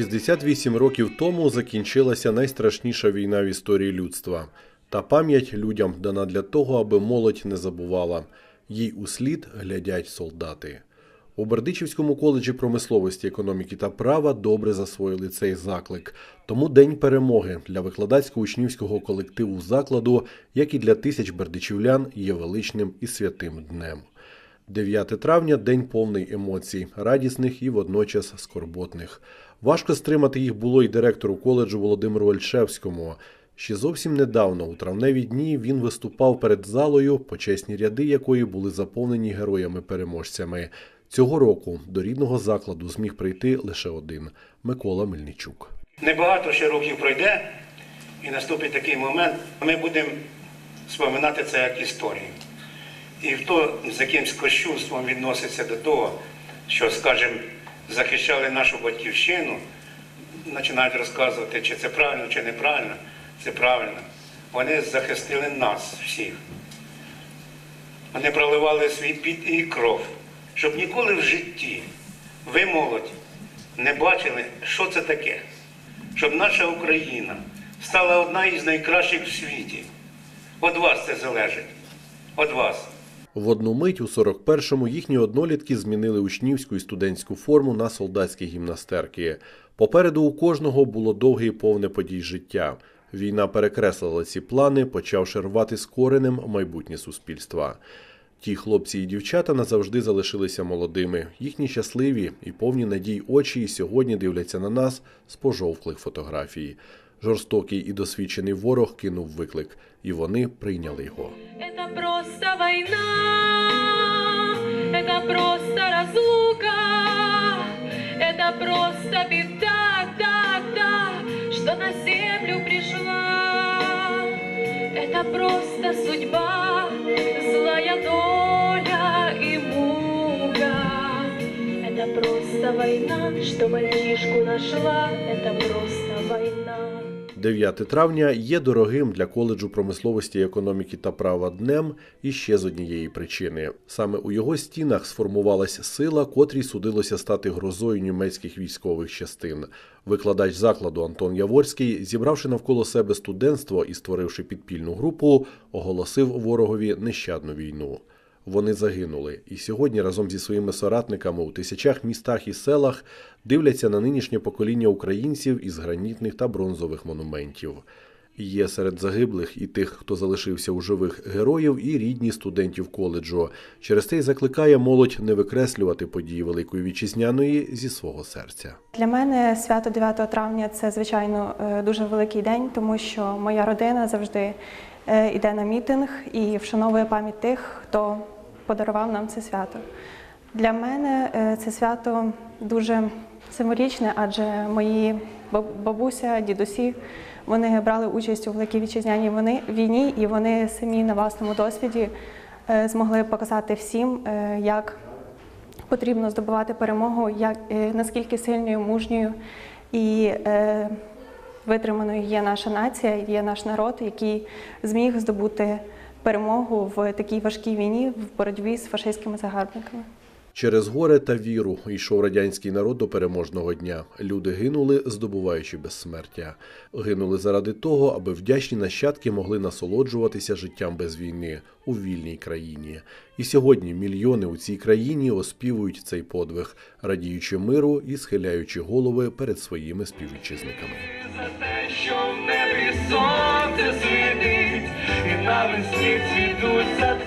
68 років тому закінчилася найстрашніша війна в історії людства. Та пам'ять людям дана для того, аби молодь не забувала. Їй услід глядять солдати. У Бердичівському коледжі промисловості, економіки та права добре засвоїли цей заклик. Тому День перемоги для викладацько-учнівського колективу закладу, як і для тисяч бердичівлян, є величним і святим днем. 9 травня день повний емоцій, радісних і водночас скорботних. Важко стримати їх було й директору коледжу Володимиру Ольшевському. Ще зовсім недавно, у травневі дні, він виступав перед залою, почесні ряди якої були заповнені героями-переможцями. Цього року до рідного закладу зміг прийти лише один Микола Мельничук. Небагато ще років пройде, і наступить такий момент, ми будемо споминати це як історію. І хто з якимсь кощунством відноситься до того, що, скажімо, захищали нашу батьківщину, починають розказувати, чи це правильно, чи неправильно, це правильно. Вони захистили нас всіх. Вони проливали свій піт і кров, щоб ніколи в житті ви, молодь, не бачили, що це таке. Щоб наша Україна стала одна із найкращих в світі. Від вас це залежить. Від вас. В одну мить у 41-му їхні однолітки змінили учнівську і студентську форму на солдатські гімнастерки. Попереду у кожного було довге і повне подій життя. Війна перекреслила ці плани, почавши рвати з коренем майбутнє суспільства. Ті хлопці і дівчата назавжди залишилися молодими. Їхні щасливі і повні надій очі і сьогодні дивляться на нас з пожовклих фотографій. Жорстокий і досвідчений ворог кинув виклик, і вони прийняли його. Просто война, это просто разлука, это просто беда, да, да, что на землю пришла. Это просто судьба, злая доля и мука. Это просто война, что мальчишку нашла, это просто война. 9 травня є дорогим для коледжу промисловості, економіки та права днем і ще з однієї причини. Саме у його стінах сформувалась сила, котрій судилося стати грозою німецьких військових частин. Викладач закладу Антон Яворський, зібравши навколо себе студентство і створивши підпільну групу, оголосив ворогові нещадну війну. Вони загинули, і сьогодні разом зі своїми соратниками у тисячах містах і селах дивляться на нинішнє покоління українців із гранітних та бронзових монументів. Є серед загиблих і тих, хто залишився у живих героїв, і рідні студентів коледжу. Через це й закликає молодь не викреслювати події Великої Вітчизняної зі свого серця. Для мене свято 9 травня це звичайно е, дуже великий день, тому що моя родина завжди йде на мітинг і вшановує пам'ять тих, хто подарував нам це свято. Для мене е, це свято дуже символічне, адже мої бабуся, дідусі вони брали участь у великій вітчизняній війні, і вони самі на власному досвіді е, змогли показати всім, е, як потрібно здобувати перемогу, як, е, наскільки сильною, мужньою і е, витриманою є наша нація, є наш народ, який зміг здобути перемогу в такій важкій війні в боротьбі з фашистськими загарбниками. Через горе та віру йшов радянський народ до переможного дня. Люди гинули, здобуваючи безсмертя. Гинули заради того, аби вдячні нащадки могли насолоджуватися життям без війни у вільній країні. І сьогодні мільйони у цій країні оспівують цей подвиг, радіючи миру і схиляючи голови перед своїми співвітчизниками. за те, що в небі світить, і навесні цвітуть за